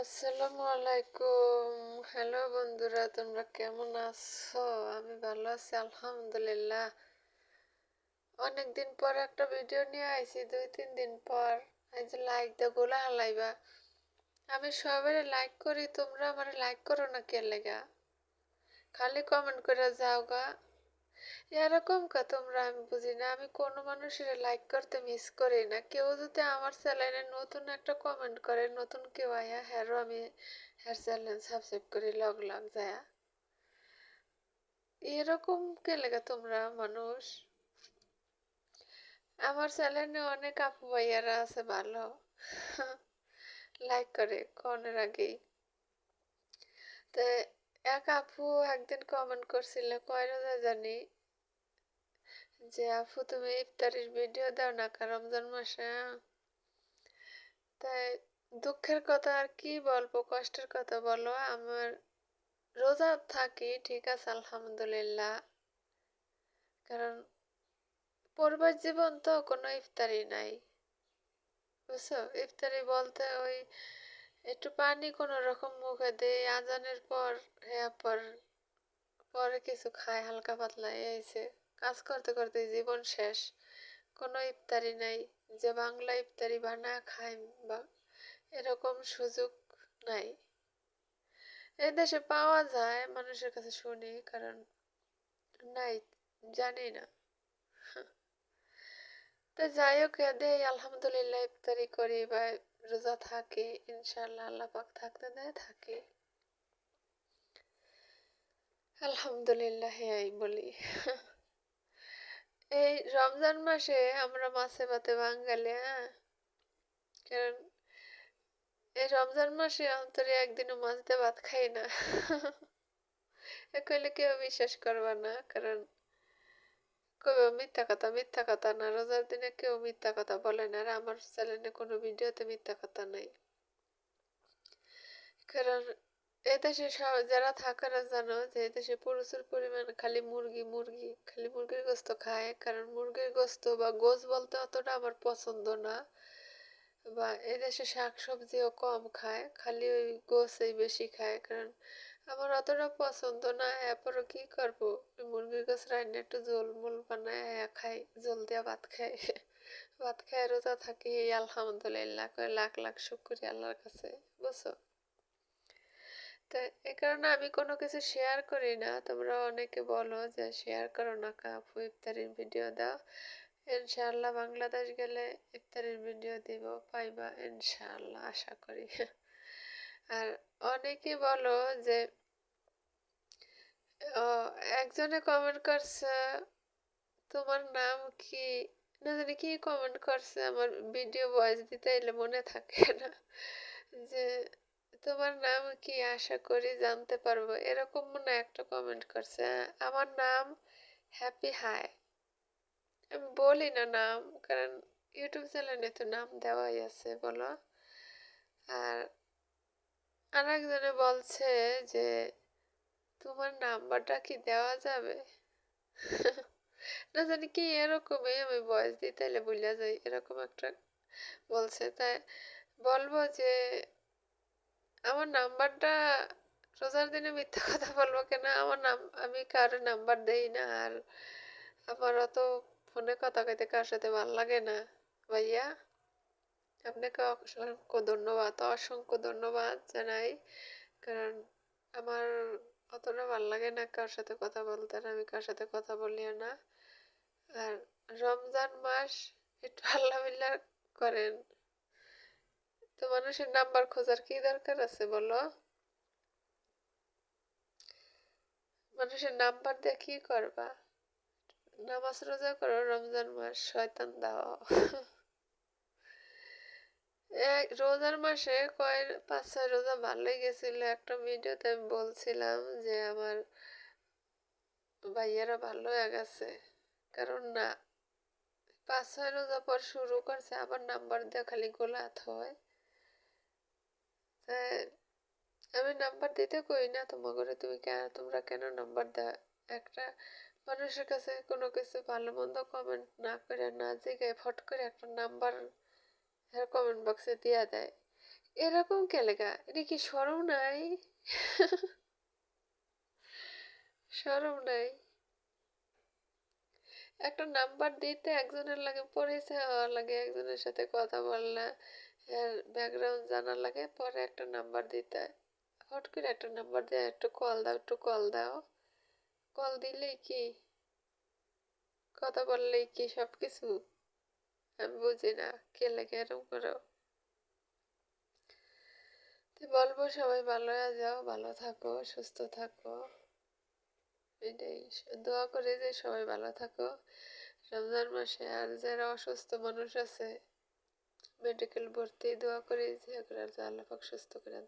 আসসালামু আলাইকুম। হ্যালো বন্ধুরা, তোমরা কেমন আছো? আমি ভালো আছি, আলহামদুলিল্লাহ। অনেকদিন পর একটা ভিডিও নিয়ে আইছি, দুই, তিন দিন পর। এই যে লাইক দে গোলা হালাইবা। আমি সবাই লাইক করি, তোমরা আমার লাইক করো না কে লেগা? খালি কমেন্ট করে যাও গা। এরকম কা তোমরা আমি বুঝি না। আমি কোনো মানুষের লাইক করতে মিস করি না। কেউ যদি আমার চ্যানেলে নতুন একটা কমেন্ট করে, নতুন কেউ আয়া, হ্যারো, আমি হ্যার চ্যানেল সাবস্ক্রাইব করি লগ লগ যায়। এরকম কে লেগে তোমরা মানুষ? আমার চ্যানেলে অনেক আপু ভাইয়ারা আছে, ভালো। লাইক করে, কনের আগেই। তো এক আপু একদিন কমেন্ট করছিল, কয় রোজা জানি? যে, আপু, তুমি ইফতারির ভিডিও দাও না রমজান মাসে তাই দুঃখের কথা আর কি বলব, কষ্টের কথা বলো, আমার রোজা থাকি, ঠিক আছে, আলহামদুলিল্লাহ। কারণ পরিবার জীবন তো কোনো ইফতারি নাই, বুঝছ? ইফতারি বলতে ওই একটু পানি কোনো রকম মুখে দেয় আজানের পর হ্যাঁ পর, পরে কিছু খায় হালকা পাতলা এসে কাজ করতে করতে জীবন শেষ। কোনো ইফতারি নাই। যে বাংলা ইফতারি বানা খায় বা এরকম সুযোগ নাই। এ দেশে পাওয়া যায়, মানুষের কাছে শুনি, কারণ নাই, জানি না। তো যাই হোক দেয় আলহামদুলিল্লাহ, ইফতারি করি বা রোজা থাকে ইনশাল্লাহ আল্লাহ পাক থাকতে দেয়, থাকে। আলহামদুলিল্লাহ, এই বলি। এই রমজান মাসে আমরা মাছে ভাতে বাঙালি হ্যাঁ? কারণ এই রমজান মাসে অন্তরে একদিনও মাছ দিয়ে ভাত খাই না। কইলে কেউ বিশ্বাস করবা না, কারণ কবে মিথ্যা কথা মিথ্যা কথা না। রোজার দিনে কেউ মিথ্যা কথা বলে না। আর আমার চ্যানেলে কোনো ভিডিওতে মিথ্যা কথা নাই। কারণ এদেশে যারা থাকারা জানো যে এদেশে প্রচুর পরিমাণ খালি মুরগি মুরগি, খালি মুরগির গোস্ত খায়। কারণ মুরগির গোস্ত বা গোস বলতে অতটা আমার পছন্দ না। বা এদেশে শাক সবজিও কম খায়, খালি ওই গোসই বেশি খায়। কারণ আমার অতটা পছন্দ না, এরপরও কি করব? মুরগির গোস রান্না একটু জোল মোল বানায় খাই জল দিয়া ভাত খাই। ভাত খাই রোজা থাকি আলহামদুলিল্লাহ লাখ লাখ শুক্রিয়া আল্লাহর কাছে, বুঝছ? তো এই কারণে আমি কোনো কিছু শেয়ার করি না। তোমরা অনেকে বলো যে শেয়ার করো না কাপু, ইফতারির ভিডিও দাও। ইনশাআল্লাহ বাংলাদেশ গেলে ইফতারির ভিডিও দিব, পাইবা ইনশাআল্লাহ, আশা করি। আর অনেকে বলো যে একজনে কমেন্ট করছে, তোমার নাম কি? না জানি কি কমেন্ট করছে, আমার ভিডিও ভয়েস দিতে এলে মনে থাকে না। যে, তোমার নাম কি? আশা করি জানতে পারব। এরকম মনে একটা কমেন্ট করছে, আমার নাম হ্যাপি হাই আমি বলি না নাম, কারণ ইউটিউব চ্যানেলে তো নাম দেওয়াই আছে, বলো। আর আর একজনে বলছে যে, তোমার নাম্বারটা কি দেওয়া যাবে? না জানি কি এরকমই আমি বয়স দিই এলে বুঝলা যাই, এরকম একটা বলছে। তাই বলব যে, আমার নাম্বারটা রোজার দিনে মিথ্যা কথা বলব কেন? আমার নাম, আমি কারও নাম্বার দেই না, আর আমার অত ফোনে কথা কইতে কার সাথে ভালো লাগে না, ভাইয়া। আপনাকে অসংখ্য ধন্যবাদ অসংখ্য ধন্যবাদ জানাই। কারণ আমার অতটা ভালো লাগে না কার সাথে কথা বলতে আর আমি কার সাথে কথা বলিও না। আর রমজান মাস একটু আল্লাহ করেন। তো মানুষের নাম্বার খোঁজার কি দরকার আছে বলো? মানুষের নাম্বার দিয়ে কি করবা? নামাজ রোজা করো, রমজান মাস, শয়তান দাও। রোজার মাসে কয়েক পাঁচ, ছয় রোজা ভালোই গেছিল। একটা ভিডিওতে আমি বলছিলাম যে আমার ভাইয়েরা ভালো হয়ে গেছে। কারণ না, পাঁচ, ছয় রোজা পর শুরু করছে, আবার নাম্বার দিয়ে খালি গোলাত হয়। আমি নাম্বার দিতে কই না তোমাকে তুমি কেন তোমরা কেন নাম্বার দাও? একটা মানুষের কাছে কোনো কিছু ভালো মন্দ কমেন্ট না করে, না জিগায় ফট করে একটা নাম্বার কমেন্ট বক্সে দিয়া দেয়। এরকম কে লেগা? এটা কি সরম নাই? সরম নাই। একটা নাম্বার দিতে একজনের লাগে পরিচয় হওয়ার লাগে, একজনের সাথে কথা বললা ব্যাকগ্রাউন্ড জানার লাগে, পরে একটা নাম্বার দিতে। হট করে একটা নাম্বার দিয়ে, একটু কল দাও, একটু কল দাও। কল দিলেই কি? কথা বললেই কি সব কিছু আমি বুঝি না, কে লেগে করো তো বলব সবাই ভালো যাও, ভালো থাকো, সুস্থ থাকো। এটাই, দোয়া করে যে সবাই ভালো থাকো। রমজান মাসে আর যারা অসুস্থ মানুষ আছে মেডিকেল ভর্তি দোয়া করি যে আল্লাহ সুস্থ করে